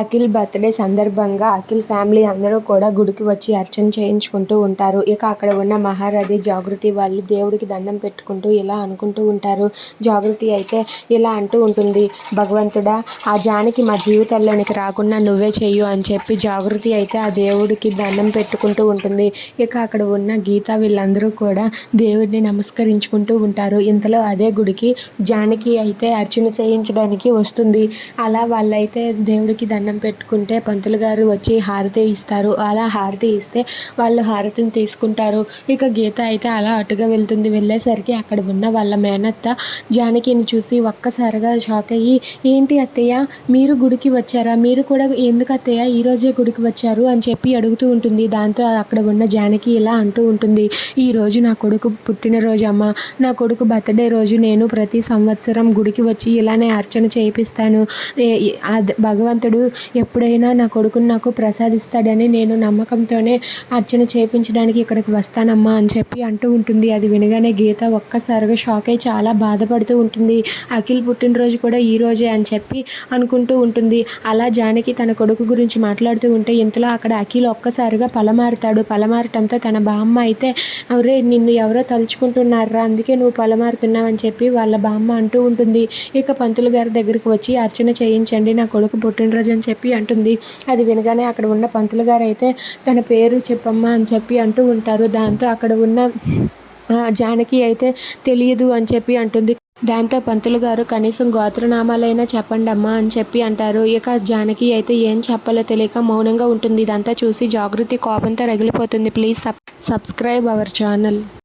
Akhil birthday సందర్భంగా Akhil family అందరూ కూడా గుడికి వచ్చి అర్చన చేయించుకుంటూ ఉంటారు. ఇక అక్కడ ఉన్న మహారథి జాగృతి వాళ్ళు దేవుడికి దండం పెట్టుకుంటూ ఇలా అనుకుంటూ ఉంటారు. జాగృతి అయితే ఇలా అంటూ ఉంటుంది. భగవంతుడా ఆ జానికి మా జీవితంలోనికి రాకుండా నువ్వే చెయ్యు అని చెప్పి జాగృతి అయితే ఆ దేవుడికి దండం పెట్టుకుంటూ ఉంటుంది. ఇక అక్కడ ఉన్న గీత వీళ్ళందరూ కూడా దేవుడిని నమస్కరించుకుంటూ ఉంటారు. ఇంతలో అదే గుడికి జానకి అయితే అర్చన చేయించడానికి వస్తుంది. అలా వాళ్ళైతే దేవుడికి దండం పెట్టుకుంటే పంతులు గారు వచ్చి హారతి ఇస్తారు. అలా హారతి ఇస్తే వాళ్ళు హారతిని తీసుకుంటారు. ఇక గీత అయితే అలా అటుగా వెళ్తుంది. వెళ్ళేసరికి అక్కడ ఉన్న వాళ్ళ మేనత్త జానకిని చూసి ఒక్కసారిగా షాక్ అయ్యి ఏంటి అత్తయ్య? మీరు గుడికి వచ్చారా? మీరు కూడా ఎందుకు అత్తయ్య ఈరోజే గుడికి వచ్చారు? అని చెప్పి అడుగుతూ ఉంటుంది. దాంతో అక్కడ ఉన్న జానకి ఇలా అంటూ ఉంటుంది. ఈరోజు నా కొడుకు పుట్టినరోజు అమ్మ. నా కొడుకు బర్త్డే రోజు నేను ప్రతి సంవత్సరం గుడికి వచ్చి ఇలానే అర్చన చేయిస్తాను భగవంతుడు ఎప్పుడైనా నా కొడుకుని నాకు ప్రసాదిస్తాడని నేను నమ్మకంతోనే అర్చన చేయించడానికి ఇక్కడికి వస్తానమ్మా అని చెప్పి అంటూ ఉంటుంది. అది వినగానే గీత ఒక్కసారిగా షాక్ అయి చాలా బాధపడుతూ ఉంటుంది. అఖిల్ పుట్టినరోజు కూడా ఈ రోజే అని చెప్పి అనుకుంటూ ఉంటుంది. అలా జానకి తన కొడుకు గురించి మాట్లాడుతూ ఉంటే ఇంతలో అక్కడ అఖిల్ ఒక్కసారిగా పలమారుతాడు. పలమారటంతో తన బామ్మ అయితే అరే నిన్ను ఎవరో తలుచుకుంటున్నారా? అందుకే నువ్వు పలమారుతున్నావు అని చెప్పి వాళ్ళ బామ్మ అంటూ ఉంటుంది. ఇక పంతులు గారి దగ్గరికి వచ్చి అర్చన చేయించండి నా కొడుకు పుట్టినరోజు అని చెప్పి అంటుంది. అది వినగానే అక్కడ ఉన్న పంతులు గారు అయితే తన పేరు చెప్పమ్మా అని చెప్పి అంటూ ఉంటారు. దాంతో అక్కడ ఉన్న జానకి అయితే తెలియదు అని చెప్పి అంటుంది. దాంతో పంతులు గారు కనీసం గోత్రనామాలైనా చెప్పండి అమ్మా అని చెప్పి అంటారు. ఇక జానకి అయితే ఏం చెప్పాలో తెలియక మౌనంగా ఉంటుంది. ఇదంతా చూసి జాగృతి కోపంతో రగిలిపోతుంది. Please sub subscribe our channel.